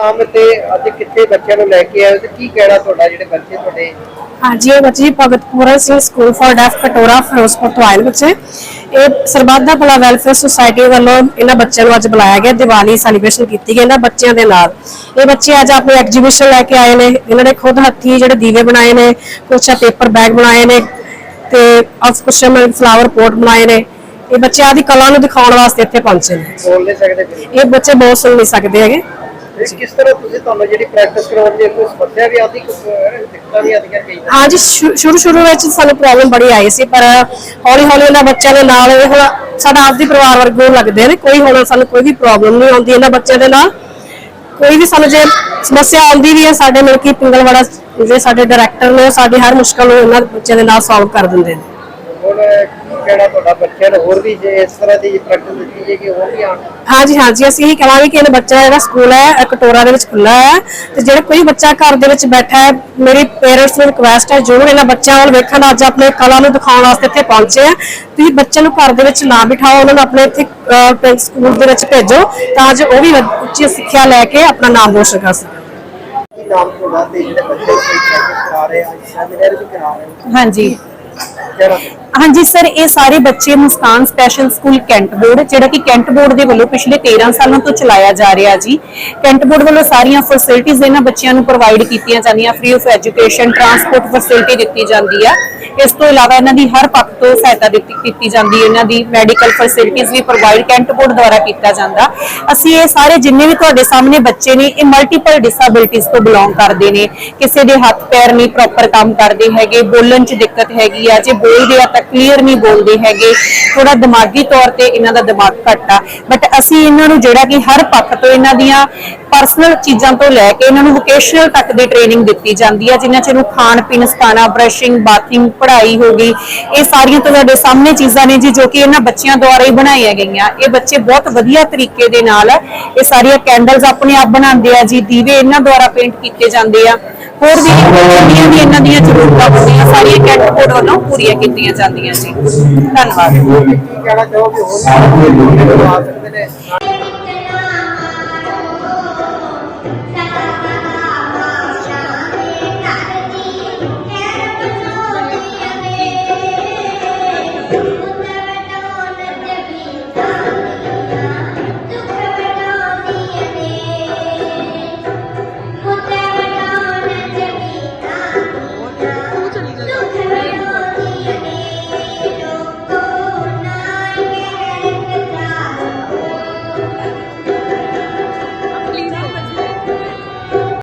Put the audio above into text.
ਨਾਮ ਤੇ ਅੱਜ ਕਿੱਥੇ ਬੱਚਿਆਂ ਨੂੰ ਲੈ ਕੇ ਆਏ ਤੇ ਕੀ ਕਹਿਣਾ ਤੁਹਾਡਾ ਜਿਹੜੇ ਬੱਚੇ ਤੁਹਾਡੇ? ਹਾਂਜੀ ਇਹ ਬੱਚੇ Bhagatpura Singh school for deaf Katora Firozpur ਤੋਂ ਆਏ ਬੱਚੇ। ਇਹ ਸਰਬੱਤ ਦਾ ਭਲਾ ਵੈਲਫੇਅਰ ਸੁਸਾਇਟੀ ਵੱਲੋਂ ਇਹਨਾਂ ਬੱਚਿਆਂ ਨੂੰ ਅੱਜ ਬੁਲਾਇਆ ਗਿਆ ਦੀਵਾਲੀ ਸੈਲੀਬ੍ਰੇਸ਼ਨ ਕੀਤੀ ਗਈ ਇਹਨਾਂ ਬੱਚਿਆਂ ਦੇ ਨਾਲ। ਇਹ ਬੱਚੇ ਅੱਜ ਆਪਣੀ ਐਗਜੀਬਿਸ਼ਨ ਲੈ ਕੇ ਆਏ ਨੇ ਇਹਨਾਂ ਨੇ ਖੁਦ ਹੱਥੀਂ ਜਿਹੜੇ ਦੀਵੇ ਬਣਾਏ ਨੇ ਕੁਛ ਪੇਪਰ ਬੈਗ ਬਣਾਏ ਨੇ ਤੇ ਅਫ ਕੁਛ ਫਲਾਵਰ ਪੋਟ ਬਣਾਏ ਨੇ। ਇਹ ਬੱਚੇ ਆਦੀ ਕਲਾ ਨੂੰ ਦਿਖਾਉਣ ਵਾਸਤੇ ਇੱਥੇ ਪਹੁੰਚੇ ਨੇ। ਬੋਲ ਨਹੀਂ ਸਕਦੇ ਫਿਰ। ਇਹ ਬੱਚੇ ਬਹੁਤ ਸੁਣ ਨਹੀਂ ਸਕਦੇ ਹੈਗੇ। ਕਿਸ ਤਰ੍ਹਾਂ ਤੁਸੀਂ ਤੁਹਾਨੂੰ ਜਿਹੜੀ ਪ੍ਰੈਕਟਿਸ ਕਰਾਉਂਦੇ ਹੋ ਕੋਈ ਸਮੱਸਿਆ ਵੀ ਆਦੀ ਕੁਝ ਦਿੱਕਤਾਂ ਵੀ ਆਦੀਆਂ ਕਈ ਵਾਰ? ਹਾਂਜੀ ਸ਼ੁਰੂ ਸ਼ੁਰੂ ਵਿੱਚ ਸਾਨੂੰ ਪ੍ਰੋਬਲਮ ਬੜੀ ਆਈ ਸੀ, ਪਰ ਹੌਲੀ ਹੌਲੀ ਇਹਨਾਂ ਬੱਚਿਆਂ ਦੇ ਨਾਲ ਇਹ ਹੁਣ ਸਾਡਾ ਆਪਦੀ ਪਰਿਵਾਰ ਵਰਗੇ ਲੱਗਦੇ ਨੇ, ਕੋਈ ਹੁਣ ਸਾਨੂੰ ਕੋਈ ਵੀ ਪ੍ਰੋਬਲਮ ਨਹੀਂ ਆਉਂਦੀ ਇਹਨਾਂ ਬੱਚਿਆਂ ਦੇ ਨਾਲ ਕੋਈ ਵੀ ਸਾਨੂੰ ਜੇ ਸਮੱਸਿਆ ਆਉਂਦੀ ਵੀ ਹੈ, ਸਾਡੇ ਮਿਲ ਕੇ ਪਿੰਗਲਵਾੜਾ ਜਿਹੜੇ ਸਾਡੇ ਡਾਇਰੈਕਟਰ ਨੇ ਸਾਡੀ ਹਰ ਮੁਸ਼ਕਲ ਨੂੰ ਇਹਨਾਂ ਬੱਚਿਆਂ ਦੇ ਨਾਲ ਸੋਲਵ ਕਰ ਦਿੰਦੇ ਨੇ ਹੁਣ ਕੀ ਕਹਿਣਾ ਤੁਹਾਡਾ ਬੱਚਿਆਂ ਨੂੰ ਹੋਰ ਵੀ ਜੇ ਇਸ ਤਰ੍ਹਾਂ ਦੀ ਪ੍ਰੈਕਟਿਸ ਦਿੱਤੀ ਜੇ ਕਿ ਹੋਰ ਵੀ ਆਣ ਹਾਂਜੀ ਹਾਂਜੀ ਅਸੀਂ ਇਹੀ ਕਹਾਂਗੇ ਕਿ ਇਹਨਾਂ ਬੱਚਾ ਜਿਹੜਾ ਸਕੂਲ ਹੈ ਕਟੋਰਾ ਦੇ ਵਿੱਚ ਖੁੱਲਾ ਹੈ ਤੇ ਜਿਹੜਾ ਕੋਈ ਬੱਚਾ ਘਰ ਦੇ ਵਿੱਚ ਬੈਠਾ ਹੈ ਮੇਰੀ ਪੇਰੈਂਟਸ ਨੂੰ ਰਿਕੁਐਸਟ ਹੈ ਜ਼ਰੂਰ ਇਹਨਾਂ ਬੱਚਿਆਂ ਵੱਲ ਵੇਖਣ ਅੱਜ ਆਪਣੇ ਕਲਾ ਨੂੰ ਦਿਖਾਉਣ ਵਾਸਤੇ ਇੱਥੇ ਪਹੁੰਚੇ ਆ। ਤੁਸੀਂ ਬੱਚਿਆਂ ਨੂੰ ਘਰ ਦੇ ਵਿੱਚ ਨਾ ਬਿਠਾਓ ਉਹਨਾਂ ਨੂੰ ਆਪਣੇ ਇੱਥੇ ਸਕੂਲ ਦੇ ਵਿੱਚ ਭੇਜੋ ਤਾਂ ਜੋ ਉਹ ਵੀ ਉੱਚੀ ਸਿੱਖਿਆ ਲੈ ਕੇ ਆਪਣਾ ਨਾਮ ਰੋਸ਼ਨ ਕਰ ਸਕਣ। ਨਾਮ ਤੁਹਾਡਾ ਤੇ ਜਿਹੜੇ ਬੱਚੇ ਕੋਈ ਪ੍ਰੈਕਟਿਸ ਕਰਾ ਰਹੇ ਆ ਸੈਮੀਨਾਰ ਵੀ ਕਰਾ ਰਹੇ ਹੋ ਹਾਂਜੀ। ਹਾਂਜੀ, ਸਰ, ਇਹ ਸਾਰੇ ਬੱਚੇ Muskan special school cantt board ਜਿਹੜਾ ਕਿ ਕੈਂਟ ਬੋਰਡ ਦੇ ਵੱਲੋਂ ਪਿਛਲੇ 13 ਸਾਲਾਂ ਤੋਂ ਚਲਾਇਆ ਜਾ ਰਿਹਾ ਜੀ। ਕੈਂਟ ਬੋਰਡ ਵੱਲੋਂ ਸਾਰੀਆਂ ਫੈਸਿਲਿਟੀਆਂ ਇਹਨਾਂ ਬੱਚਿਆਂ ਨੂੰ ਪ੍ਰੋਵਾਈਡ ਕੀਤੀਆਂ ਜਾਂਦੀਆਂ free of education transport facility ਦਿੱਤੀ ਜਾਂਦੀ ਆ। ਇਸ ਤੋਂ ਇਲਾਵਾ ਇਹਨਾਂ ਦੀ ਹਰ ਪੱਖ ਤੋਂ ਸਹਾਇਤਾ ਦਿੱਤੀ ਕੀਤੀ ਜਾਂਦੀ ਹੈ। ਇਹਨਾਂ ਦੀ ਮੈਡੀਕਲ ਫੈਸਿਲਿਟੀਆਂ ਵੀ ਪ੍ਰੋਵਾਈਡ ਕੈਂਟ ਬੋਰਡ ਦੁਆਰਾ ਕੀਤਾ ਜਾਂਦਾ। ਅਸੀਂ ਇਹ ਸਾਰੇ ਜਿੰਨੇ ਵੀ ਤੁਹਾਡੇ ਸਾਹਮਣੇ ਬੱਚੇ ਨੇ, ਇਹ ਮਲਟੀਪਲ ਡਿਸੇਬਿਲਟੀਜ਼ ਤੋਂ ਬਿਲੋਂਗ ਕਰਦੇ ਨੇ। ਕਿਸੇ ਦੇ ਹੱਥ ਪੈਰ ਨਹੀਂ ਪ੍ਰੋਪਰ ਕੰਮ ਕਰਦੇ ਹੈਗੇ, ਬੋਲਣ 'ਚ ਦਿੱਕਤ ਹੈਗੀ ਆ, ਜੇ ਬੋਲਦੇ ਆ ਤਾਂ ਕਲੀਅਰ ਨਹੀਂ ਬੋਲਦੇ ਹੈਗੇ। ਥੋੜਾ ਦਿਮਾਗੀ ਤੌਰ ਤੇ ਇਹਨਾਂ ਦਾ ਦਿਮਾਗ ਘੱਟ ਆ। ਬਟ ਅਸੀਂ ਇਹਨਾਂ ਨੂੰ ਜਿਹੜਾ ਕਿ ਹਰ ਪੱਖ ਤੋਂ ਇਹਨਾਂ ਦੀਆਂ ਪਰਸਨਲ ਚੀਜ਼ਾਂ ਤੋਂ ਲੈ ਕੇ ਇਹਨਾਂ ਨੂੰ ਵੋਕੇਸ਼ਨਲ ਤੱਕ ਦੀ ਟ੍ਰੇਨਿੰਗ ਦਿੱਤੀ ਜਾਂਦੀ ਆ ਜਿਨ੍ਹਾਂ 'ਚ ਇਹਨੂੰ ਖਾਣ ਪੀਣ ਸਿਖਾਉਣਾ ਬ੍ਰਸ਼ਿੰਗ ਬਾਥਿੰਗ ਪੜ੍ਹਾਈ ਹੋ ਗਈ। ਇਹ ਸਾਰੀਆਂ ਤੁਹਾਡੇ ਸਾਹਮਣੇ ਚੀਜ਼ਾਂ ਨੇ ਜੀ ਜੋ ਕਿ ਇਹਨਾਂ ਬੱਚਿਆਂ ਦੁਆਰਾ ਹੀ ਬਣਾਈਆਂ ਗਈਆਂ। ਇਹ ਬੱਚੇ ਬਹੁਤ ਵਧੀਆ ਤਰੀਕੇ ਦੇ ਨਾਲ ਇਹ ਸਾਰੀਆਂ ਕੈਂਡਲਸ ਆਪਣੇ ਆਪ ਬਣਾਉਂਦੇ ਆ ਜੀ, ਦੀਵੇ ਇਹਨਾਂ ਦੁਆਰਾ ਪੇਂਟ ਕੀਤੇ ਜਾਂਦੇ ਆ। ਹੋਰ ਵੀ ਜਿੰਨੀਆਂ ਵੀ ਇਹਨਾਂ ਦੀਆਂ ਜ਼ਰੂਰਤਾਂ ਹੁੰਦੀਆਂ, ਸਾਰੀਆਂ ਕੈਂਟ ਬੋਰਡ ਵੱਲੋਂ ਪੂਰੀਆਂ ਕੀਤੀਆਂ ਜਾਂਦੀਆਂ ਜੀ। ਧੰਨਵਾਦ।